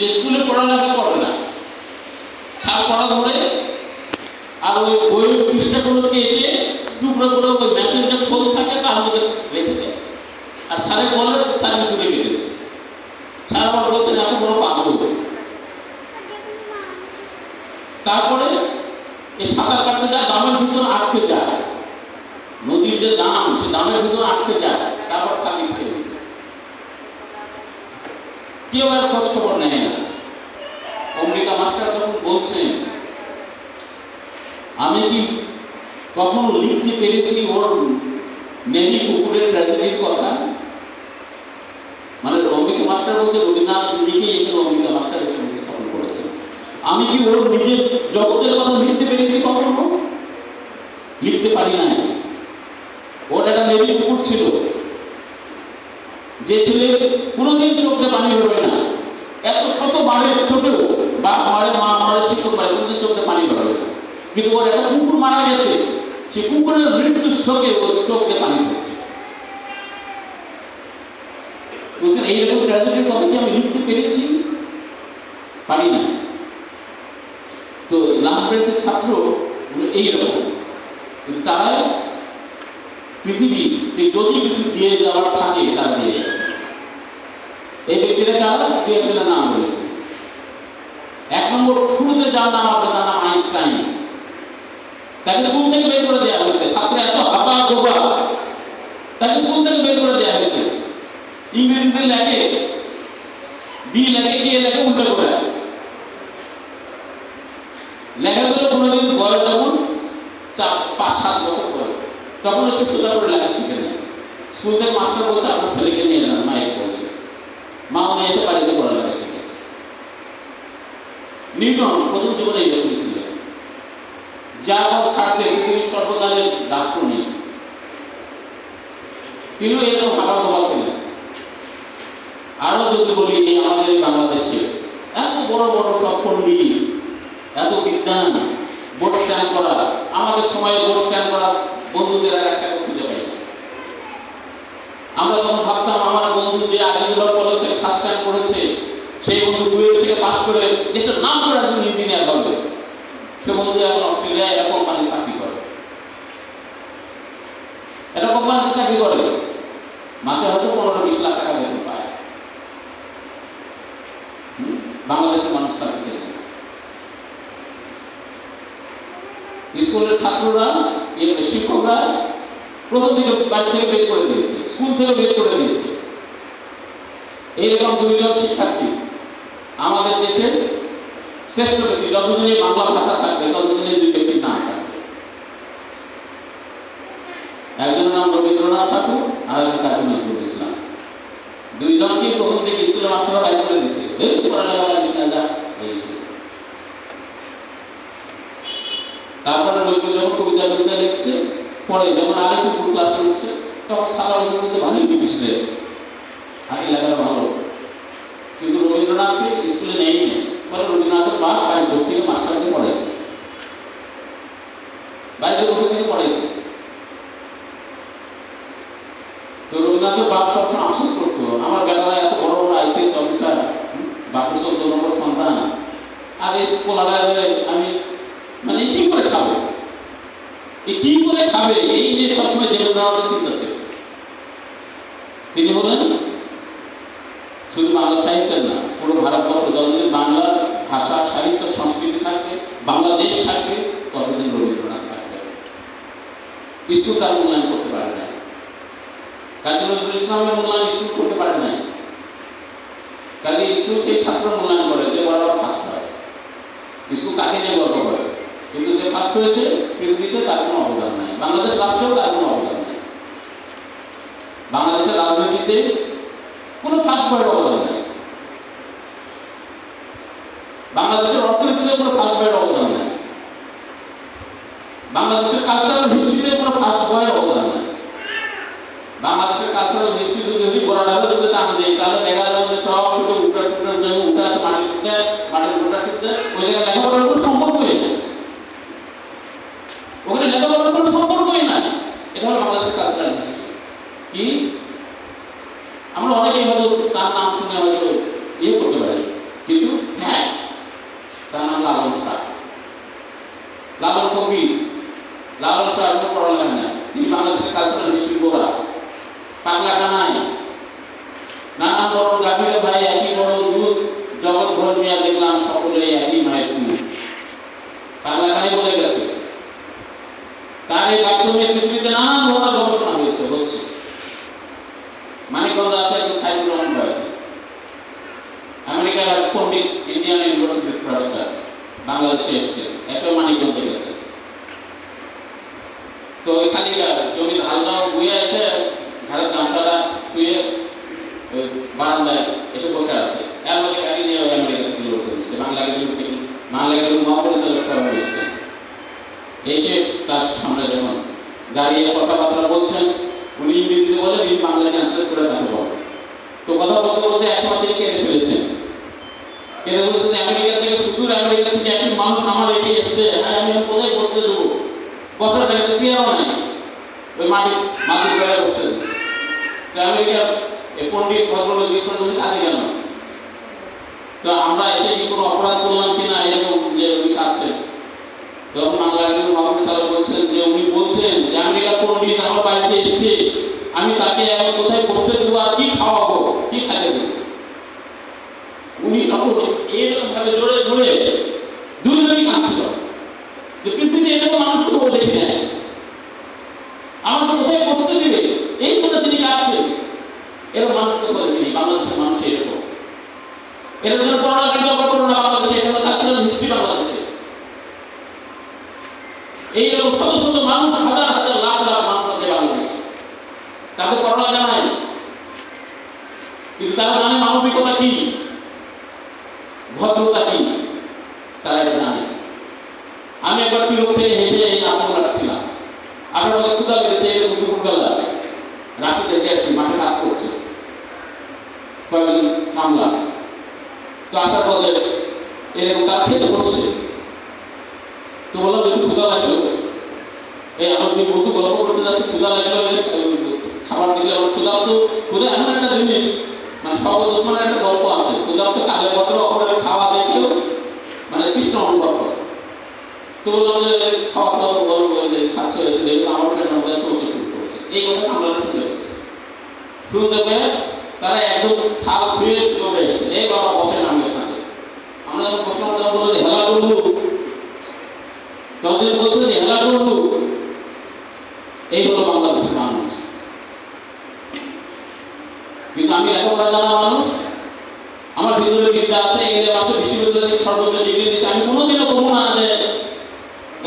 যে স্কুলে পড়ালেখা করবে না ছাড় পড়া ধরে আর ওই বইয়ের পৃষ্ঠাগুলো কেটে টুকরো করে ওই মেসেজে খোল থাকে তার মধ্যে রেখে দেয় আর স্যারে বলে স্যার দূরে গেছে। স্যার আবার বলছেন এত বড় পাগল। তারপরে এই সাঁতার কাটতে যায়, দামের ভিতর আটকে যায়। নদীর যে দাম, সে দামের ভিতর আটকে যায় তারপর খালি খেয়ে উঠে। কেউ আর খোঁজ খবর নেয় না। অম্বিকা মাস্টার তখন বলছেন, আমি কি কখনো লিখতে পেরেছি ওর নেনি কুকুরের ট্র্যাজেডির কথা? মানে অম্বিকা মাস্টার বলতে রবীন্দ্রনাথ নিজেকেই এখানে অম্বিকা মাস্টারের সঙ্গে স্থাপন করেছেন। আমি কি ওর নিজের জগতের কথা লিখতে পেরেছি কখনো? লিখতে পারি নাই। ওর একটা নেবি কুকুর ছিল। যে ছেলে কোনোদিন চোখে পানি বেরোবে না। এত শত বারের চোখেও বা মারে মা মারে শিক্ষক মারে কোনোদিন চোখে পানি বেরোবে না। কিন্তু ওর একটা কুকুর মারা গেছে সে কুকুরের মৃত্যুর শোকে ওর চোখে পানি ধরছে। বলছেন, এইরকম ট্র্যাজেডির কথা কি আমি লিখতে পেরেছি পারি না। তো লাস্ট বেঞ্চের ছাত্র এইরকম। কিন্তু তারা পৃথিবীতে যদি কিছু দিয়ে যাওয়ার থাকে, তারা দিয়ে যাচ্ছে। এই ব্যক্তিরা দু একজনের নাম বলেছে? এক নম্বর, শুরুতে যার নাম আইনস্টাইন। তাকে স্কুল থেকে বের করে দেওয়া হয়েছে। ছাত্র এত তাকে স্কুল থেকে বের করে দেওয়া হয়েছে। ইংরেজিতে লেখে বি লেখে কে লেখে, উল্টো করে। লেখাগুলো কোনোদিন বয়স যখন চার, পাঁচ, সাত বছর বয়স, তখন সে সোজা করে লেখা শিখে থেকে মাস্টার বলছে আপনার ছেলেকে নিয়ে যান, মায়ের বলছে। মা উনি এসে বাড়িতে নিউটন প্রথম জীবনে এরকমই ছিলেন যার সাথে পৃথিবীর সর্বকালের দার্শনিক। তিনিও এরকম হাবা বাবা ছিলেন। আরও যদি বলি আমাদের বাংলাদেশে এত বড় বড় সব পণ্ডিত, এত বিজ্ঞান, বোর্ড স্ক্যান করা, আমাদের সময়ে বোর্ড স্ক্যান করা বন্ধুদের একটা খুঁজে পাই আমরা তখন ভাবতাম, আমার বন্ধু যে আজিজুল্লাহ কলেজে ফার্স্ট টাইম করেছে, সেই বন্ধু বুয়েট থেকে পাশ করে দেশের নাম করে একজন ইঞ্জিনিয়ার হবে সে বন্ধু এখন অস্ট্রেলিয়ায় একটা কোম্পানি চাকরি করে। একটা কোম্পানিতে চাকরি করে। মাসে হয়তো পনেরো বিশ লাখ টাকা বেতন পায়? বাংলাদেশের মানুষ চাকরি স্কুলের ছাত্ররা শিক্ষকরা প্রথম দিকে বাড়ি থেকে বের করে দিয়েছে, স্কুল থেকে বের করে দিয়েছে। এইরকম দুইজন শিক্ষার্থী আমাদের দেশের শ্রেষ্ঠ ব্যক্তি যতদিনে বাংলা ভাষা থাকবে ততদিনে দুই ব্যক্তির নাম থাকবে। একজনের নাম রবীন্দ্রনাথ ঠাকুর আর একজন কাজী নজরুল ইসলাম। দুইজনকে প্রথম থেকে স্কুলের মাস্টাররা বাইর করে দিছে এই পড়ালেখা হয়েছে। তারপরে নজরুল যখন কবিতা পরে যখন আরেকটু ফুল ক্লাস চলছে, তখন সারা বছর মধ্যে ভালোই লিখছে আগে লেখাটা ভালো। কিন্তু রবীন্দ্রনাথকে স্কুলে নেই পরে রবীন্দ্রনাথের মা বাড়ির বসে থেকে মাস্টারকে পড়াইছে। বাড়িতে বসে থেকে পড়াইছে। তো রবীন্দ্রনাথের বাপ সবসময় আফসোস করতো, আমার বেটারা এত বড় বড় আইসিএস অফিসার বাপের চোদ্দ নম্বর সন্তান। আর এই স্কলারে আমি মানে কি করে খাবে? কি করে খাবে? এই যে সবসময় দেবেন্দ্রনাথের চিন্তা ছিল তিনি বলেন শুধু বাংলা সাহিত্যের না, পুরো ভারতবর্ষ যতদিন বাংলা ভাষা, সাহিত্য, সংস্কৃতি থাকবে, বাংলাদেশ থাকবে, ততদিন রবীন্দ্রনাথ থাকবে। স্কুল তার মূল্যায়ন করতে পারে না কাজী নজরুল ইসলামের মূল্যায়ন স্কুল করতে পারে নাই। কাজে স্কুল সেই ছাত্র মূল্যায়ন করে, যে বরাবর ফার্স্ট হয়। স্কুল তাকে নিয়ে গর্ব করে। কিন্তু যে ফার্স্ট হয়েছে পৃথিবীতে তার কোনো অবদান নাই। বাংলাদেশ রাষ্ট্রেও তার কোনো অবদান নাই। বাংলাদেশের রাজনীতিতে কোনো ফার্স্ট বয়ের অবদান নাই। বাংলাদেশের অর্থনীতিতে কোনো ফার্স্ট বয়ের অবদান নাই। বাংলাদেশের কালচারাল হিস্ট্রিতে কোনো ফার্স্ট বয়ের অবদান নাই। বাংলাদেশের কালচারাল হিস্ট্রি যদি পড়ালেখা যদি টান দেয় তাহলে দেখা যাবে সব শুধু উল্টা সুল্টা যে উল্টা আছে মাটির সাথে মাটির উল্টা সাথে ওই জায়গায় শাহ লালন ফকির, লালন শাহ এত পড়ালেন না তিনি বাংলাদেশের কালচারাল হিস্ট্রি পাগলা কানাই। নানা বড় গাভীরে ভাই, একই বড় দুধ। জগৎ নিয়ে দেখলাম সকলে একই মায়ের দুধ পাগলা কানাই বলে গেছে। তার এই মাধ্যমে পৃথিবী বাংলাদেশে এসছে এসে মানিকগঞ্জে গেছে তো ওই খালি জমির হালটা বইয়ে এসে ঘরের গামছাটা শুয়ে বারান্দায় এসে বসে আছে। এর গাড়ি নিয়ে ওই আমেরিকা থেকে এসছে বাংলা গাড়ি থেকে। বাংলা গাড়ি মহাপরিচালক সহ এসছে। এসে তার সামনে যখন দাঁড়িয়ে কথাবার্তা বলছেন, উনি ইংরেজিতে বলেন উনি বাংলা ট্রান্সলেট করে বলেন তো কথা বলতে বলতে একসময় তিনি কেঁদে ফেলেছেন কেঁদে বলেছে যে আমেরিকা থেকে সুদূর আমেরিকা থেকে একজন মানুষ আমার এটি এসছে হ্যাঁ আমি কোথায় দেবো। বসার জায়গাটা চেয়ারও নাই। ওই মাটি মাটির গায়ে বসতে দিচ্ছে তো আমেরিকার এই পণ্ডিত ভদ্রলোক জিজ্ঞেস করলেন কাজে কেন তো আমরা এসে কি কোনো অপরাধ করলাম কিনা এরকম যে উনি কাঁদছেন তখন বাংলা একজন মাহমুদ সাহেব বলছেন যে উনি বলছেন যে আমেরিকা পণ্ডিত আমার বাড়িতে এসছে। আমি তাকে এখন কোথায় বসতে দেবো আর কি খাওয়াবো? কি খাইতে দেবো? উনি তখন এরকম ভাবে জোরে জোরে দুজনই কাঁদছিল যে পৃথিবীতে এরকম মানুষ কোথাও দেখি নাই আমাকে কোথায় বসতে দিবে? এই কথা তিনি কাঁদছেন এরকম মানুষ কোথাও দেখিনি বাংলাদেশের মানুষ এরকম। এর জন্য করোনা কিন্তু আবার করোনা বাংলাদেশে এখানে কালচারাল হিস্ট্রি বাংলাদেশে। এইরকম শত শত মানুষ, হাজার হাজার লাখ লাখ মানুষ আছে বাংলাদেশে। তাদের করোনা জানায়। কিন্তু তারা জানে মানবিকতা কি ভদ্রতা কি তারা এটা জানে আমি একবার পিরোক থেকে হেঁটে এই আমল আসছিলাম আপনার মধ্যে ক্ষুদা লেগেছে এরকম দুপুরবেলা রাস্তা থেকে আসছি মাঠে কাজ করছে কয়েকজন কামলা তো আসার পরে এরকম তারা খেতে বসছে। তো বললাম একটু ক্ষুদা লাগছে? এই আমার বন্ধু গল্প করতে যাচ্ছে? ক্ষুদা লাগল খাবার দিলে আমার ক্ষুদা তো ক্ষুদা এমন একটা জিনিস। মানে সর্ব দুশ্মনের একটা গল্প আছে। ক্ষুদা তো কালে পত্র, অপরের খাওয়া দেখলেও মানে কৃষ্ণ অনুভব করে। তো বললাম যে, খাওয়া দাওয়া গল্প করে খাচ্ছে দেখলাম আমার পেটের মধ্যে সমস্যা শুরু করছে। এই কথা আমরা শুনতে পাচ্ছি শুনতে পেয়ে তারা একজন থাল ধুয়ে এই বাবা আমি সাথে আমরা যখন তখন বলল যে, হেলা তখন বলছে যে, হেলা এই হলো বাংলাদেশের মানুষ। কিন্তু আমি এখনকার জানা মানুষ, আমার ভিতরে বিদ্যা আছে, এই আছে, বিশ্ববিদ্যালয় সর্বোচ্চ ডিগ্রি নিচ্ছে আমি কোনোদিনও বলব না যে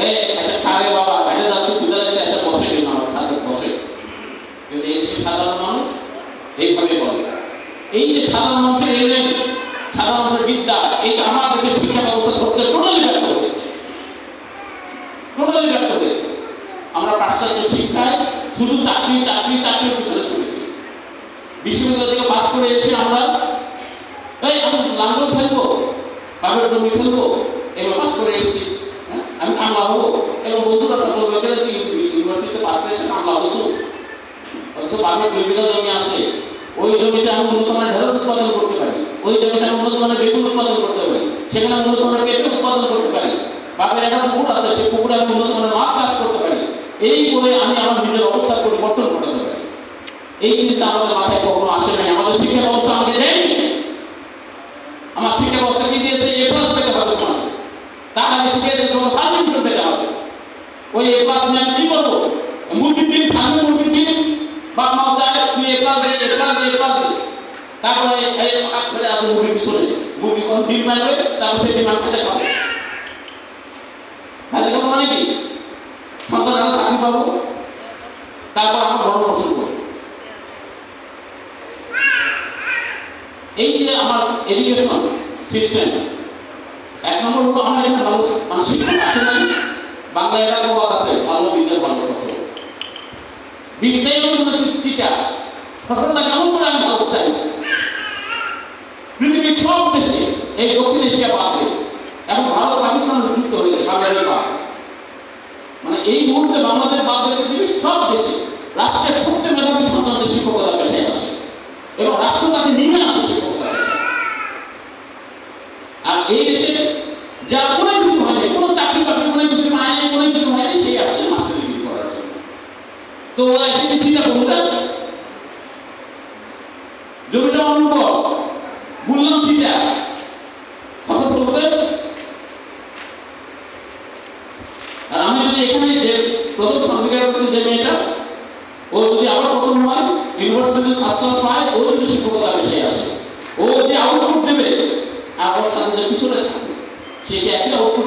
এই এসে খারে বাবা হেঁটে যাচ্ছে খুঁজে যাচ্ছে এসে বসে কিন্তু আমার সাথে বসে কিন্তু এই দেশের সাধারণ মানুষ এইভাবে বলে এই যে সাধারণ মানুষের এলেন সাধারণ মানুষের বিদ্যা এইটা আমার দেশের শিক্ষা ব্যবস্থা ধরতে টোটালি ব্যর্থ হয়েছে টোটালি ব্যর্থ হয়েছে আমরা পাশ্চাত্য শিক্ষায় শুধু চাকরি চাকরি চাকরির পিছনে ছুটেছি বিশ্ববিদ্যালয় থেকে পাশ করে এসে আমরা, এই আমি লাঙ্গল ফেলব বাবের জমি ফেলব এবার পাশ করে এসেছি। হ্যাঁ? আমি কামলা হব। এবং বন্ধুরা বলব এখানে ইউনিভার্সিটিতে পাশ করে এসে কামলা হচ্ছ অথচ বাবের দুই বিঘা জমি আছে। ওই জমিতে আমি উন্নত মানের ঢেঁড়স উৎপাদন করতে পারি। ওই জমিতে আমি উন্নত মানের বেগুন উৎপাদন করতে পারি। সেখানে উন্নত মানের পেঁপে উৎপাদন করতে পারি। বাপের একটা পুকুর আছে, সেই পুকুরে আমি উন্নত মানের মাছ চাষ করতে পারি। এই করে আমি আমার নিজের অবস্থার পরিবর্তন এই চিন্তা আমাদের মাথায় কখনো আসে নাই। আমাদের শিক্ষা ব্যবস্থা আমাকে দেয়নি আমার শিক্ষা ব্যবস্থা কি দিয়েছে? এ প্লাস পেতে হবে তোমাকে তার আগে শিখিয়েছে তোমাকে পাঁচ ডিভিশন হবে। ওই এ প্লাস নিয়ে আমি কি করব? মুরগির ডিম ভাঙবো মুরগির ডিম? বাপ মা চায়, তুই এ প্লাস দে এ প্লাস দে এ প্লাস দে। তারপরে এই হাত ধরে আছে মুরগির পিছনে। মুরগি কোন ডিম মারবে? তারপর সেই ডিম আমি খেতে খাব ভাজি খাব মানে কি সন্তান চাকরি পাবো। তারপর আমার ধর্ম পোষণ করব এই যে আমার এডুকেশন সিস্টেম এক নম্বর হলো আমার এখানে ভালো মানসিক আসে নাই। বাংলা এলাকা বাদ আছে, ভালো বীজের ভালো ফসল বীজটাই হলো চিটা ফসলটা কেমন করে আমি ভালো চাই পৃথিবীর সব দেশে, এই দক্ষিণ এশিয়া বাদে, এখন ভারত, পাকিস্তান যুক্ত হয়েছে, বাংলাদেশ বাদ। মানে এই মুহূর্তে বাংলাদেশ বাদ পৃথিবীর সব দেশে, রাষ্ট্রের সবচেয়ে মেধাবী সন্তানদের শিক্ষকতা পেশায় আসে এবং রাষ্ট্র তাকে নিয়ে আসে শিক্ষকতা পেশায় আর এই দেশে যার কোনো কিছু হয়নি, কোনো চাকরি বাকরি, কোনো কিছু পায়নি কোনো কিছু হয়নি সেই আসছে মাস্টার ডিগ্রি তো ও এসে কি চিন্তা করবে জমিটা অনুর্বর বললাম করবে আর আমি যদি এখানে যে প্রথম সংবিধান করছে ও যদি আবার প্রথম হয় ইউনিভার্সিটি ফার্স্ট ক্লাস পায়, ও যদি শিক্ষকতা বিষয়ে আসে, ও যে আউটপুট দেবে, আর ওর সাথে পিছনে থাকবে সে কি একই আউটপুট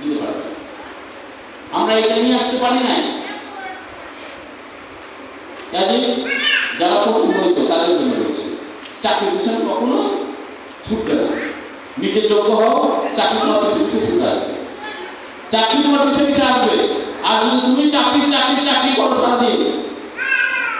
দিতে পারবে। আমরা এটা নিয়ে আসতে পারি নাই। কাজে যারা প্রথম হয়েছে তাদের জন্য রয়েছে। চাকরির পিছনে কখনো ছুটবে না। নিজে যোগ্য হও, চাকরি তোমার পিছনে পিছিয়ে ছুটে চাকরি তোমার পিছনে পিছিয়ে আর যদি তুমি চাকরি চাকরি চাকরি করো সারাদিন,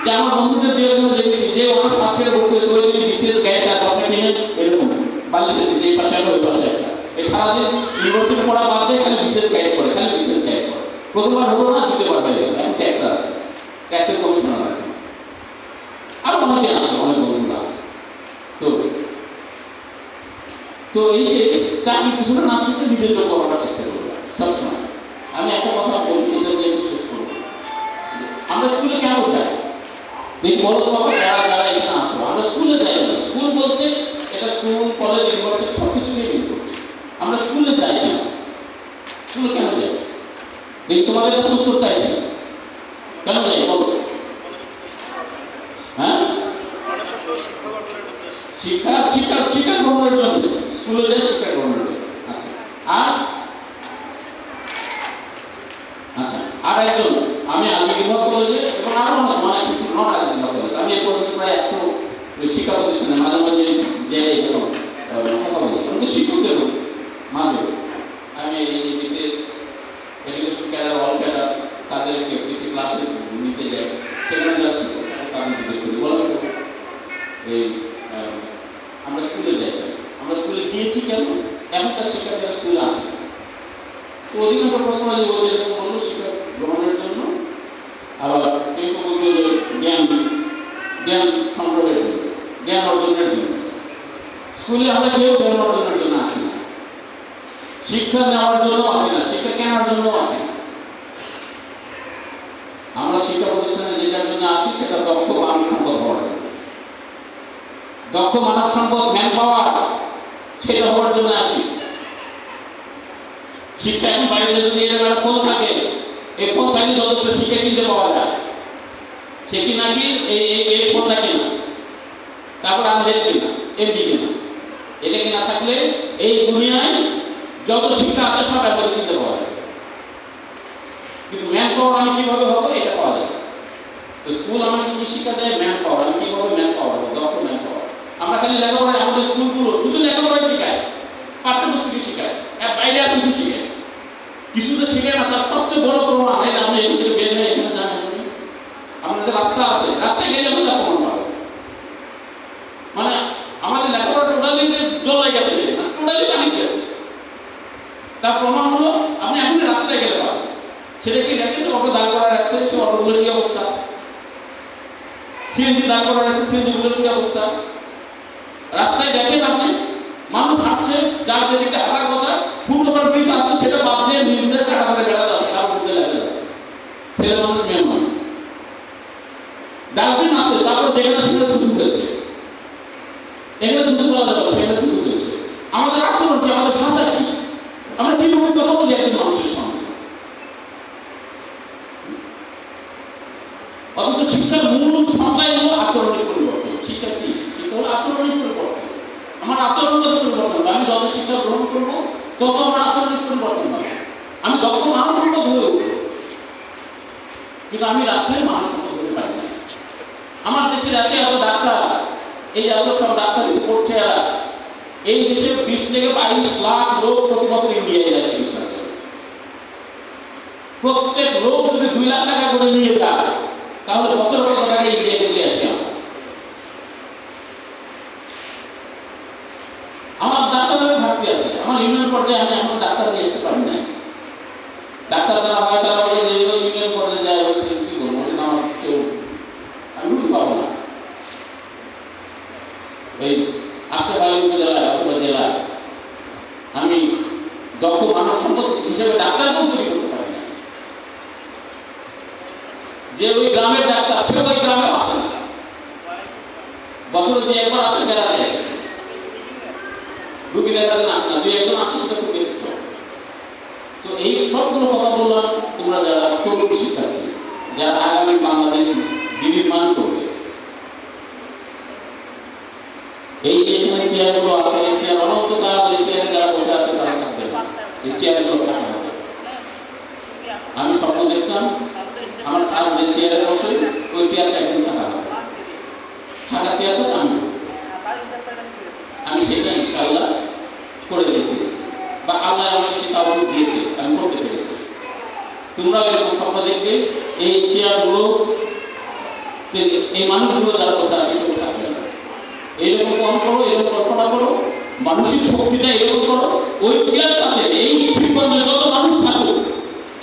যে আমার বন্ধুদের দিয়ে একজন দেখেছি, যে ফার্স্ট ইয়ারে ভর্তি হয়েছে, ওই দিন বিসিএস গ্যাস আর দশটা কিনে এরকম বালিশে দিচ্ছে এই পাশে একটা ওই পাশে একটা এই সারাদিন ইউনিভার্সিটি পড়া বাদ দিয়ে খালি গাইড করে, খালি বিসিএস গাইড করে। প্রথমবার হলো না পারবে এখন ট্যাক্স আছে। ট্যাক্সের কমিশনার আর অনেকে আছে, অনেক বন্ধুরা আছে। তো তো এই যে চাকরি পিছনে না ছুটে নিজের জন্য চেষ্টা করবে সবসময়। আমি একটা কথা বলি, এটা আমি শেষ করব। আমরা স্কুলে কেন যাই? এই বড় বাবা যারা যারা এখানে আছো, আমরা স্কুলে যাই না। স্কুল বলতে এটা স্কুল কলেজ ইউনিভার্সিটি সব কিছুকে মিল আমরা স্কুলে যাই না। স্কুলে কেন যাই এই তোমাদের কাছে উত্তর চাইছি। কেন যাই বলো। হ্যাঁ? শিক্ষা শিক্ষা শিক্ষা গ্রহণের জন্য। স্কুলে যাই শিক্ষা গ্রহণের জন্য। আচ্ছা। আর? আচ্ছা। আর একজন। আমি আলমিগঞ্জ কলেজে এবং আরও অনেক অনেক কিছু নট আলমিগঞ্জ কলেজ। আমি এই পর্যন্ত প্রায় একশো শিক্ষা প্রতিষ্ঠানে মাঝে মাঝে যে কথা বলি আমাদের শিক্ষকদের মাঝে। আমি এই বিশেষ এডুকেশন তাদেরকে ক্লাসে নিতে যাই। সেখানে যারা শিক্ষক জিজ্ঞেস করি বলো এই আমরা স্কুলে যাই। আমরা স্কুলে গিয়েছি কেন? এখনকার শিক্ষার্থীরা স্কুলে আসে। তো অধিকাংশ প্রশ্ন যে শিক্ষা গ্রহণের জন্য। আবার কেউ কেউ যে জ্ঞান জ্ঞান সংগ্রহের জন্য, জ্ঞান অর্জনের জন্য। স্কুলে আমরা কেউ জ্ঞান অর্জনের জন্য শিক্ষা নেওয়ার জন্য আসি না। শিক্ষা কেনার জন্য আসি আমরা শিক্ষা প্রতিষ্ঠানে যেটার জন্য আসি, সেটা দক্ষ মানব সম্পদ হওয়ার জন্য। দক্ষ মানব সম্পদ ম্যান পাওয়ার সেটা হওয়ার জন্য আসি। শিক্ষা এখন বাড়িতে যদি একটা ফোন থাকে, এই ফোন থাকলে যথেষ্ট শিক্ষা কিনতে পাওয়া যায়, সে কি? নাকি এই, এই- ফোনটা কেনা। তারপর আনলেন কিনা। এমনি কিনা। এটা কিনা থাকলে এই দুনিয়ায় যত শিক্ষা আছে সব একবারে কিনতে পাওয়া কিন্তু ম্যান পাওয়ার আমি কীভাবে হব, এটা পাওয়া যায় তো স্কুল আমাকে কি শিক্ষা দেয়? Man power. আমি কীভাবে ম্যান পাওয়ার হব? দক্ষ ম্যান পাওয়ার। আমরা খালি লেখাপড়ায় আমাদের স্কুলগুলো শুধু লেখাপড়ায় শেখায়, পাঠ্যপুস্তকে শেখায় বাইরে আর কিছু শেখায়। কিছু তো শেখায় না, তার সবচেয়ে বড় প্রমাণ আমি এখান থেকে বের হয়ে এখানে যান আপনি। আপনার যে রাস্তা আছে রাস্তায় গেলে আপনি তার প্রমাণ পাবেন মানে আমাদের লেখাপড়া টোটালি যে জলে গেছে টোটালি পানি গেছে তার প্রমাণ হলো আপনি এখন রাস্তায় গেলে পাবেন সেটা কি দেখেন যে অটো দাঁড় করা রাখছে সে অটোগুলোর কি অবস্থা করা রাখছে সিএনজি কি অবস্থা? রাস্তায় দেখেন আপনি, মানুষ হাঁটছে, যার যেদিকে হাঁটার কথা ফুট ওভার ব্রিজ আসছে সেটা বাদ দিয়ে নিজেদের কাটা ধরে বেড়াতে আছে তার মধ্যে লাগে ছেলে মানুষ, মেয়ে মানুষ। ডাস্টবিন আছে, তারপর যেখানে সেখানে থুতু হয়েছে এখানে থুতু পাওয়া যাবে সেখানে থুতু হয়েছে আমাদের আচরণ কি, আমাদের ভাষা কি? আমরা কীভাবে কথা বলি একজন মানুষের সঙ্গে? অথচ শিক্ষার মূল সংজ্ঞাই হলো আচরণের পরিবর্তন শিক্ষা কি শিক্ষা হলো আচরণের পরিবর্তন আমার আচরণগত পরিবর্তন হবে। আমি যত শিক্ষা গ্রহণ করব, তত আমার আচরণের পরিবর্তন হবে। আমি যত মানসম্মত হয়ে উঠব, কিন্তু আমি রাষ্ট্রের মানসম্মত হতে পারি না। আমার দেশের এত এত ডাক্তার, এই এত সব ডাক্তার পড়ছে এই দেশে বিশ থেকে বাইশ লাখ লোক প্রতি বছর ইন্ডিয়ায় যায় চিকিৎসা প্রত্যেক লোক যদি দুই লাখ টাকা করে নিয়ে যায়, তাহলে বছর কত টাকা ইন্ডিয়াকে দিয়ে আসি আমরা আমার ডাক্তারের ঘাটতি আছে আমার ইউনিয়ন পর্যায়ে আমি এখন ডাক্তার নিয়ে আসতে পারি না ডাক্তার যারা হয়, তারা বলে যে ইউনিয়ন পর্যায়ে যায় হচ্ছে কি করব ওই আমার কেউ আমি রুটি পাবো না। এই আসতে হয় উপজেলায় অথবা জেলায়। আমি দক্ষ মানব সম্পদ হিসেবে ডাক্তারকেও তৈরি করতে পারি না যে যে ওই গ্রামের ডাক্তার, সে ওই গ্রামে আসে না। বছরে দুই একবার আসে বেড়াতে আসে তারা থাকবে না এই চেয়ারগুলো হবে। আমি স্বপ্ন দেখতাম, আমার স্যার যে চেয়ারে বসে, ওই চেয়ারটা একদিন থাকা হবে থাকা চেয়ার তো আমি বসবো। আমি সেটা ইনশাআল্লাহ করে দেখিয়েছি বা আল্লাহ আমাকে সে দিয়েছে, আমি করতে পেরেছি। তোমরা এরকম স্বপ্ন দেখবে, এই চেয়ারগুলো, এই মানুষগুলো যারা বসে আছে, কেউ থাকবে না। এইরকম কম করো, এরকম কল্পনা করো মানসিক শক্তিটা এরকম করো, ওই চেয়ারটাতে, এই শিল্পগঞ্জে যত মানুষ থাকুক,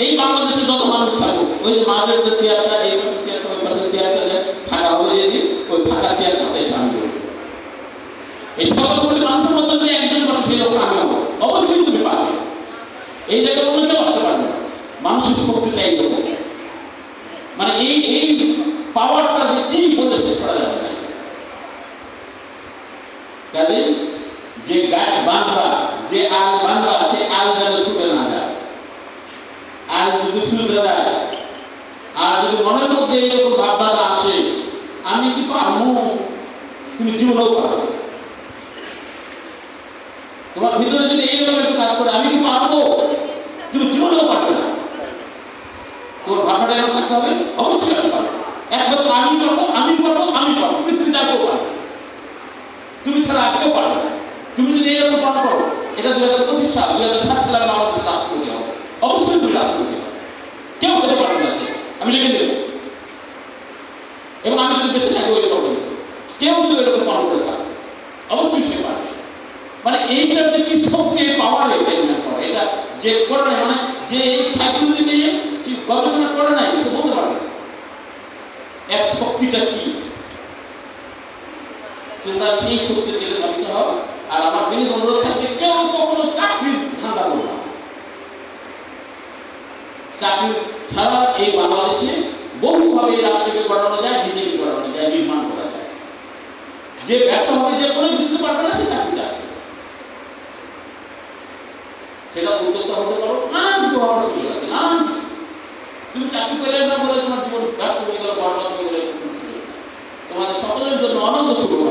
এই বাংলাদেশে যত মানুষ থাকুক, ওই মাদের যে চেয়ারটা, এই চেয়ারটা, ওই পাশে চেয়ারটা ফাঁকা হয়ে যদি ওই ফাঁকা চেয়ারটাতে সামনে। এই মানুষের মধ্যে একজন বসে সেই লোক আমি অবশ্যই তুমি পাবে এই জায়গায় অন্য কেউ পারবে শক্তিটা এইরকম মানে এই এই পাওয়ারটা যে কি বলে শেষ করা যাবে কাজে যে বাঁধবা, যে আল বাঁধবা, সে আল যেন ছুটে না যায়। আল যদি ছুটে যায়, আর যদি মনের মধ্যে এরকম আসে, আমি কি পারব? তুমি জীবনেও পারবে না। তোমার ভিতরে যদি এইরকম একটু কাজ করে আমি কি পারব তুমি জীবনেও পারবে না তোমার থাকতে হবে অবশ্যই আমি পারব একবার আমি পারব আমি পারব আমি পারব পৃথিবীতে আর কেউ পারবে। তুমি ছাড়া আর কেউ পারবে তুমি যদি এরকম পালন করো, এটা দুই হাজার পঁচিশ সাল, দুই হাজার ষাট সালে বাংলাদেশের রাষ্ট্রপতি হবে। অবশ্যই তুমি রাষ্ট্রপতি হবে। কেউ হতে পারবে না সে। আমি লিখে দেব। এবং আমি যদি বেশি থাকি ওই রকম কেউ যদি এরকম পালন করে থাকে, অবশ্যই সে পারবে। মানে এইটা কি শক্তি পাওয়ার এটা করে, এটা যে করে নাই মানে যে এই সাইকোলজি নিয়ে গবেষণা করে নাই, সে বলতে পারবে এর শক্তিটা কি? তোমরা সেই শক্তির দিকে ধাবিত হও, আর আমার বিনীত অনুরোধ থাকবে, কেউ কখনো চাকরির ধান্দা করো না। ছাড়া এই বাংলাদেশে বহুভাবে রাষ্ট্রকে গড়ানো যায়, বিজেপি গড়ানো যায়, নির্মাণ করা যায়। যে ব্যর্থ হবে যে কোনো বুঝতে পারবে না, সে সেটা উদ্যোক্তা হতে পারো? নানান কিছু হওয়ার সুযোগ আছে কিছু। তুমি চাকরি করে না বলে তোমার জীবন ব্যর্থ হয়ে গেল বরবাদ হয়ে তোমাদের সকলের জন্য অনন্ত শুভকামনা